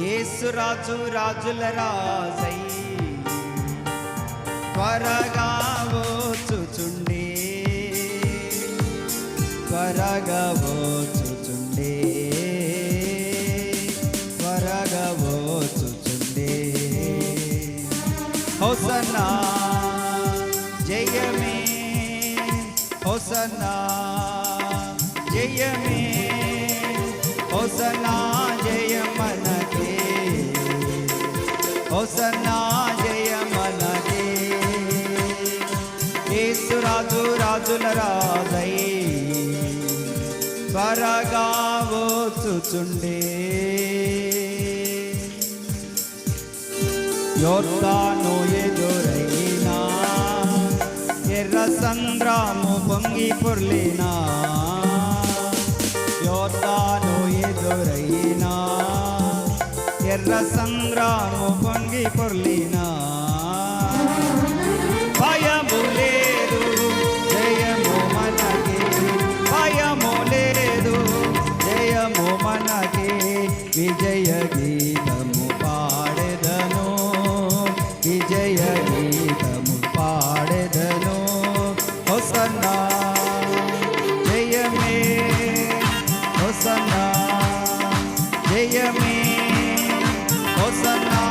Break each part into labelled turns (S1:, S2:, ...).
S1: యేసు రాజు రాజుల రాజై. త్వరగా వచ్చుచుండే. త్వరగా వచ్చుచుండే. త్వరగా వచ్చుచుండే. హోసన్నా జయమే. హోసన్నా జయమే. హోసన్నా జయమనా జయమనకే హోసన్నా జయమనకే యేసు రాజు రాజుల రాజై. త్వరగా వచ్చుచుండే యోర్దాను ఎదురైనా ఎర్ర సంద్రాము పొంగి పొర్లినా. యోర్దాను ఎదురైనా ఎర్ర సంద్రాము పొంగి పొర్లినా హొసన్నా జయమననే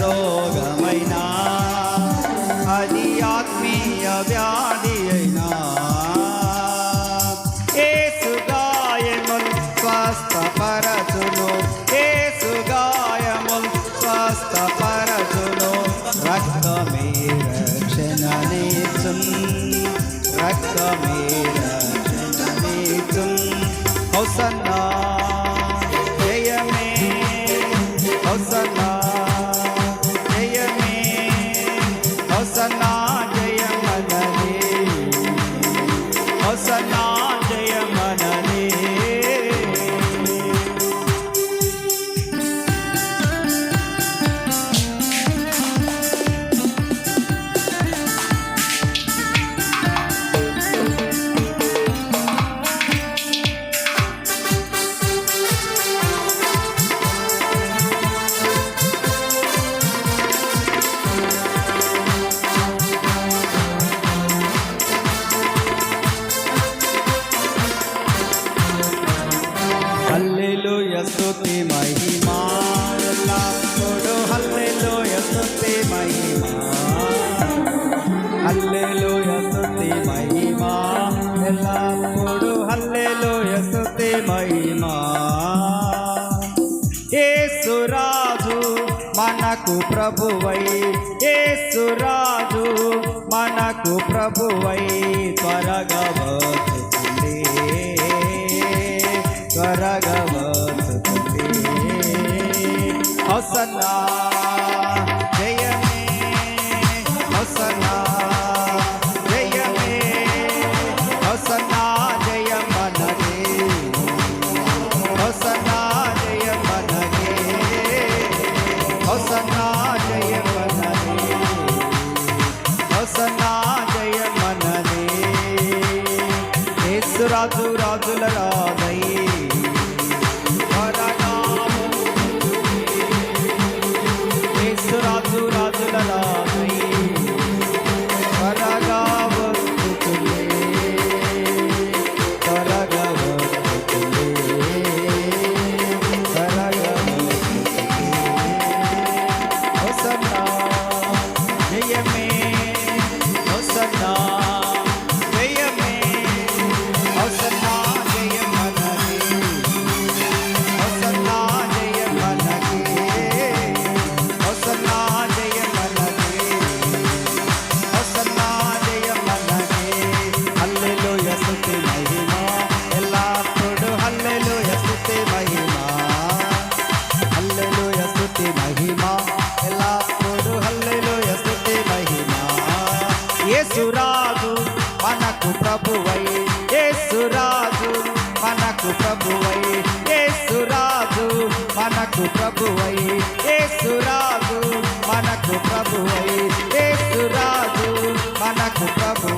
S1: రోగమైనా అది ఆత్మీయ వ్యాధి అయినా. ఏసు గాయముల్ స్వస్థపరచును ఏసు గాయముల్ స్వస్థపరచును. రక్తమే రక్షణనేచున్ రక్తమే రక్షణనేచున్ హౌసన్నా హల్లెలూయ స్తుతి మహిమా. ఎల్లప్పుడూ హల్లెలూయ స్తుతి మహిమా. హల్లెలూయ స్తుతి మహిమా. ఎల్లప్పుడూ హల్లెలూయ స్తుతి మహిమా. యేసు మనకు ప్రభువై. యేసు రాజు మనకు ప్రభువై. త్వరగా త్వరగా వచ్చుతుంది హసన్నా ఏసురాజు మనకు ప్రభువై. ఏసురాజు మనకు ప్రభువై. ఏసురాజు మనకు ప్రభువై. ఏసురాజు మనకు ప్రభువై. ఏసురాజు మనకు ప్రభు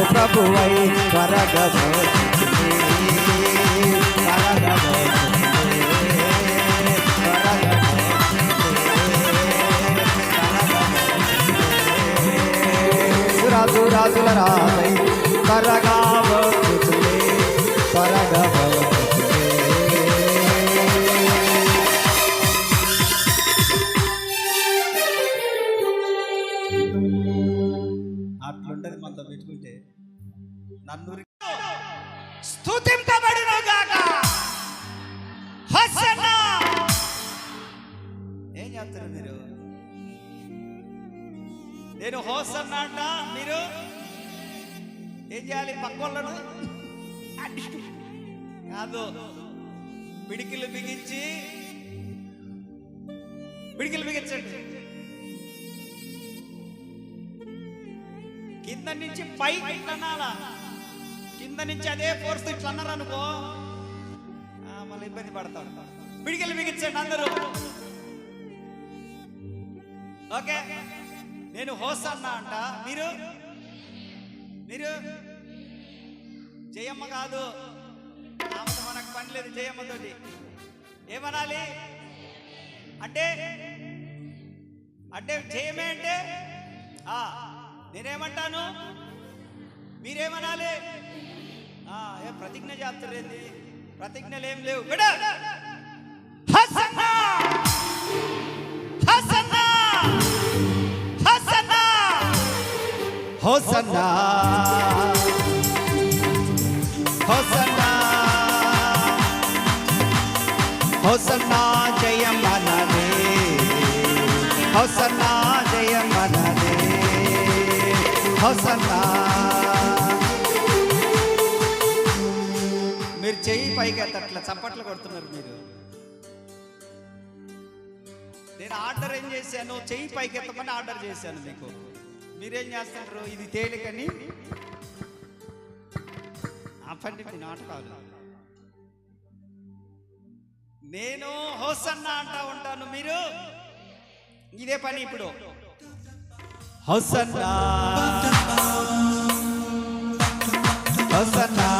S1: నాకు ప్రభువై వరగబోతుంది రాజు రాజుల రామై
S2: పరగా స్థుతింపబడునుగాక హసన్న
S1: ఏం చేస్తారు మీరు?
S2: నేను హోసన్న అంట మీరు? ఏం చేయాలి? పక్కోళ్ళను? కాదు. పిడికిలు బిగించి పిడికిలు బిగించండి. కింద నుంచి పైకి తనాలా కింద నుంచి అదే ఫోర్స్ ఇట్లా అన్నారు అనుకో. మళ్ళీ ఇబ్బంది పడతాడు. పిడికెళ్ళి బిగించండి అందరూ. ఓకే. నేను హోస్ అన్నా అంట. మీరు? మీరు? జయమ్మ కాదు. ఆమెతో మనకు పని లేదు జయమ్మతోటి. ఏమనాలి? అంటే అంటే జయమే అంటే ఆ, నేనేమంటాను? మీరేమనాలి? ప్రతిజ్ఞ చేస్తారేంది ప్రతిజ్ఞలు ఏం లేవు బిడ్డ హసన్నా హసన్నా హసన్నా
S1: హోసన్నా హోసన్నా హోసన్నా జయమనదే హోసన్నా జయమనదే హోసన్నా
S2: చేయి చెయ్యి పైకి అట్లా చప్పట్లు కొడుతున్నారు మీరు. నేను ఆర్డర్ ఏం చేశాను? చెయ్యి పైకి ఎత్తమని ఆర్డర్ చేశాను మీకు. మీరేం చేస్తారు ఇది తేలికని అప్పటి మీ నాటకాలు. నేను హోసన్న అంటా ఉంటాను మీరు. ఇదే పని ఇప్పుడు.
S1: హోసన్నా హోసన్నా. హోసన్నా.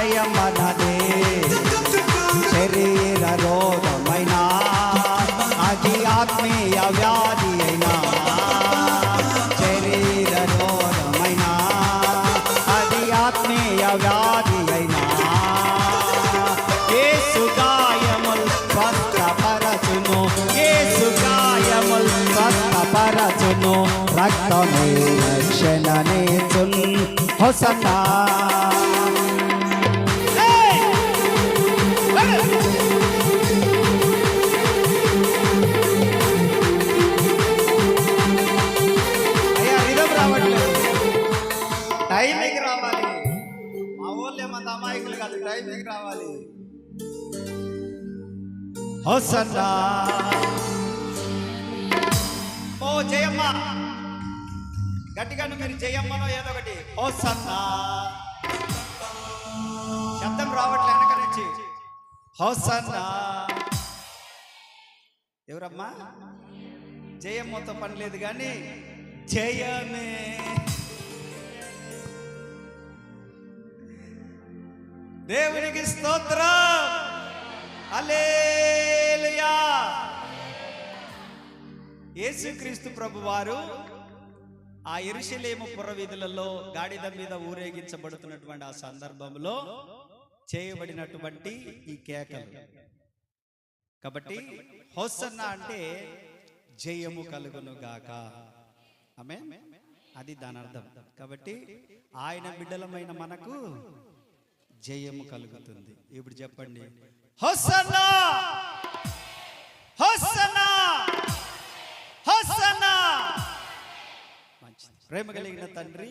S2: హోసన్నా అయ్యా రిధం రావట్లేదు టైమింగ్ రావాలి మా ఊళ్ళో ఏమంత అమాయకులు కాదు టైమింగ్ రావాలి
S1: హోసన్నా
S2: ఓ జయమ్మ గట్టిగాను మీరు జయమ్మనో ఏదో ఒకటి.
S1: హోసన్నా
S2: శబ్దం రావట్లే వెనక నుంచి.
S1: హోసన్నా
S2: ఎవరమ్మా? జయమ్మతో పని లేదు కానీ జయమే. దేవునికి స్తోత్రం. అలే యేసుక్రీస్తు ప్రభు వారు ఆ ఎరుషలేము పురవీధులలో గాడిద మీద ఊరేగించబడుతున్నటువంటి ఆ సందర్భంలో చేయబడినటువంటి ఈ కేకలు. కాబట్టి హోసన్న అంటే జయము కలుగును గాక. ఆమె అది దాని అర్థం. కాబట్టి ఆయన బిడ్డలమైన మనకు జయము కలుగుతుంది. ఇప్పుడు చెప్పండి. హోసన్నా! ప్రేమ కలిగిన తండ్రి